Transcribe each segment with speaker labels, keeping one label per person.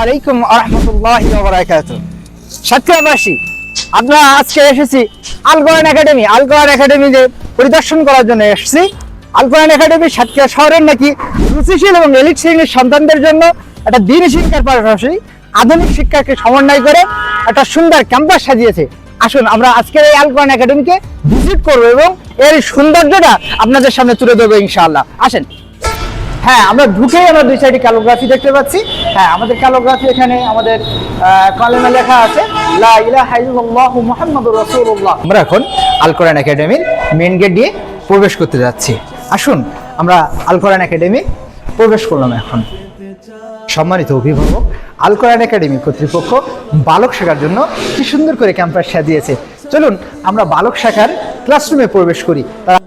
Speaker 1: আলাইকুম আহমতুল্লাহ আজকে এসেছি একাডেমি। পরিদর্শন করার জন্য এসেছি। একাডেমি সাতক্ষীরা শহরের নাকি রুচিশীল এবং এলিট শ্রেণির সন্তানদের জন্য একটা দিন শিক্ষার পাশাপাশি আধুনিক শিক্ষাকে সমন্বয় করে একটা সুন্দর ক্যাম্পাস সাজিয়েছে। আসুন, আমরা আজকের এই আল কোরআন একাডেমিকে ভিজিট করব এবং এর সৌন্দর্যটা আপনাদের সামনে তুলে দেবো ইনশাআল্লাহ। আসেন। হ্যাঁ আমরা ঢুকেই আমরা দুই সাইডে ক্যালোগ্রাফি দেখতে পাচ্ছি। হ্যাঁ আমাদের ক্যালোগ্রাফি এখানে আমাদের কলেমে লেখা আছে, লা ইলাহা ইল্লাল্লাহু মুহাম্মাদুর রাসূলুল্লাহ। আমরা এখন আল কোরআন একাডেমির মেন গেট দিয়ে প্রবেশ করতে যাচ্ছি। আসুন, আমরা আল কোরআন একাডেমি প্রবেশ করলাম এখন। সম্মানিত অভিভাবক আল কোরআন একাডেমি কর্তৃপক্ষ বালক শেখার জন্য কি সুন্দর করে ক্যাম্পাস সাজিয়েছে। চলুন, আমরা বালক শাখার ক্লাসরুমে প্রবেশ করি। তারা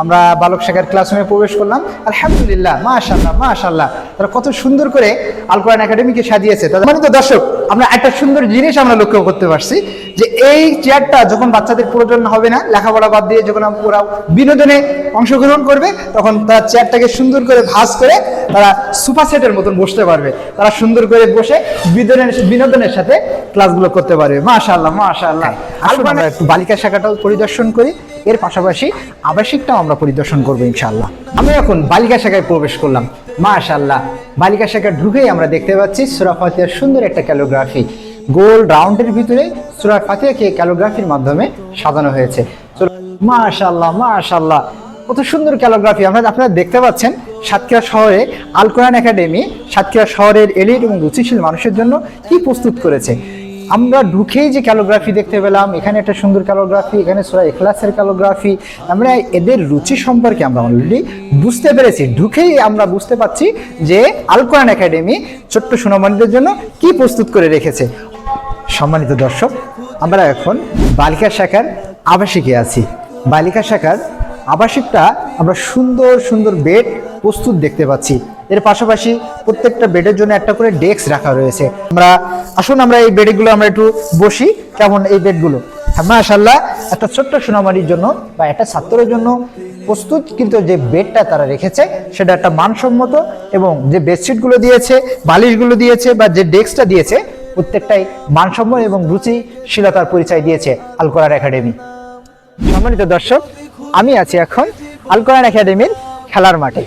Speaker 1: আমরা বালক শেখার ক্লাসরুমে প্রবেশ করলাম। আলহামদুলিল্লাহ মাশাল্লাহ মাশাল্লাহ তারা কত সুন্দর করে আল একাডেমিকে সাজিয়েছে। তাদের মানে তো দর্শক আমরা একটা সুন্দর জিনিস আমরা লক্ষ্য করতে পারছি যে এই চেয়ারটা যখন বাচ্চাদের প্রয়োজন হবে না লেখাপড়া বাদ দিয়ে যখন ওরা বিনোদনে অংশগ্রহণ করবে তখন তারা চেয়ারটাকে সুন্দর করে ভাঁজ করে তারা সুপার সেটের মতন বসতে পারবে। তারা সুন্দর করে বসে বিনোদনের বিনোদনের সাথে ক্লাসগুলো করতে পারবে। মাশাআল্লাহ মাশাআল্লাহ। আসুন আমরা একটু বালিকা শাখাটাও পরিদর্শন করি। এর পাশাপাশি আবাসিকটাও আমরা পরিদর্শন করব ইনশাআল্লাহ। আমরা এখন বালিকা শাখায় প্রবেশ করলাম। মাশাআল্লাহ। বালিকা শাখায় ঢুকেই আমরা দেখতে পাচ্ছি সুরা ফাতিহার সুন্দর একটা ক্যালোগ্রাফি। গোল রাউন্ডের ভিতরে সুরা ফাতিহাকে ক্যালোগ্রাফির মাধ্যমে সাজানো হয়েছে। মাশাল্লাহ মাশাল্লাহ কত সুন্দর ক্যালোগ্রাফি। আমরা আপনারা দেখতে পাচ্ছেন সাতক্ষীরা শহরে আল কোরআন একাডেমি, সাতক্ষীরা শহরের এলিট এবং রুচিশীল মানুষের জন্য কি প্রস্তুত করেছে। আমরা ঢুকেই যে ক্যালোগ্রাফি দেখতে পেলাম, এখানে একটা সুন্দর ক্যালোগ্রাফি, এখানে সোরা এখলাসের ক্যালোগ্রাফি, আমরা এদের রুচি সম্পর্কে আমরা অলরেডি বুঝতে পেরেছি। ঢুকেই আমরা বুঝতে পারছি যে আল কোরআন একাডেমি ছোট্ট সুনামণীদের জন্য কি প্রস্তুত করে রেখেছে। সম্মানিত দর্শক, আমরা এখন বালিকা শাখার আবাসিকে আছি। বালিকা শাখার আবাসিকটা আমরা সুন্দর সুন্দর বেড প্রস্তুত দেখতে পাচ্ছি। এর পাশাপাশি প্রত্যেকটা বেডের জন্য একটা করে ডেস্ক রাখা রয়েছে। আমরা, আসুন আমরা এই বেডগুলো আমরা একটু বসি, কেমন এই বেডগুলো? হ্যাঁ মাশাল্লাহ একটা ছোট্ট সোনামারির জন্য বা একটা ছাত্রের জন্য প্রস্তুত, কিন্তু যে বেডটা তারা রেখেছে, সেটা একটা মানসম্মত এবং যে বেডশিটগুলো দিয়েছে, বালিশগুলো দিয়েছে বা যে ডেস্কটা দিয়েছে, প্রত্যেকটাই মানসম্মত এবং রুচিশীলতার পরিচয় দিয়েছে আল কোরআন একাডেমি। সম্মানিত দর্শক, আমি আছি এখন আল কোরআন একাডেমির খেলার মাঠে।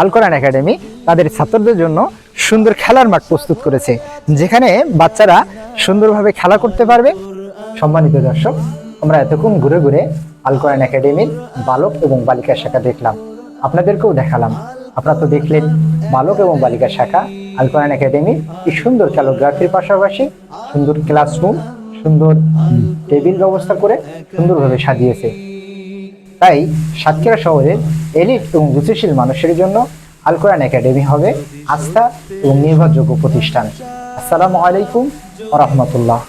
Speaker 1: আল কোরআন একাডেমি তাদের ছাত্রদের জন্য সুন্দর খেলার মাঠ প্রস্তুত করেছে, যেখানে বাচ্চারা সুন্দরভাবে খেলা করতে পারবে। সম্মানিত দর্শক, আমরা এতক্ষণ ঘুরে ঘুরে আল কোরআন একাডেমির বালক এবং বালিকা শাখা দেখলাম। আপনাদেরকেও দেখালাম। আপনারা তো দেখলেন, বালক এবং বালিকা শাখা, আল কোরআন একাডেমি এই সুন্দর ক্যালোগ্রাফির পাশাপাশি সুন্দর ক্লাসরুম, সুন্দর টেবিল ব্যবস্থা করে সুন্দরভাবে সাজিয়েছে। তাই সাতক্ষীরা শহরের এলিট এবং রুচিশীল মানুষের জন্য আল কোরআন একাডেমি হবে আস্থা এবং নির্ভরযোগ্য প্রতিষ্ঠান। আসসালামু আলাইকুম রহমতুল্লাহ।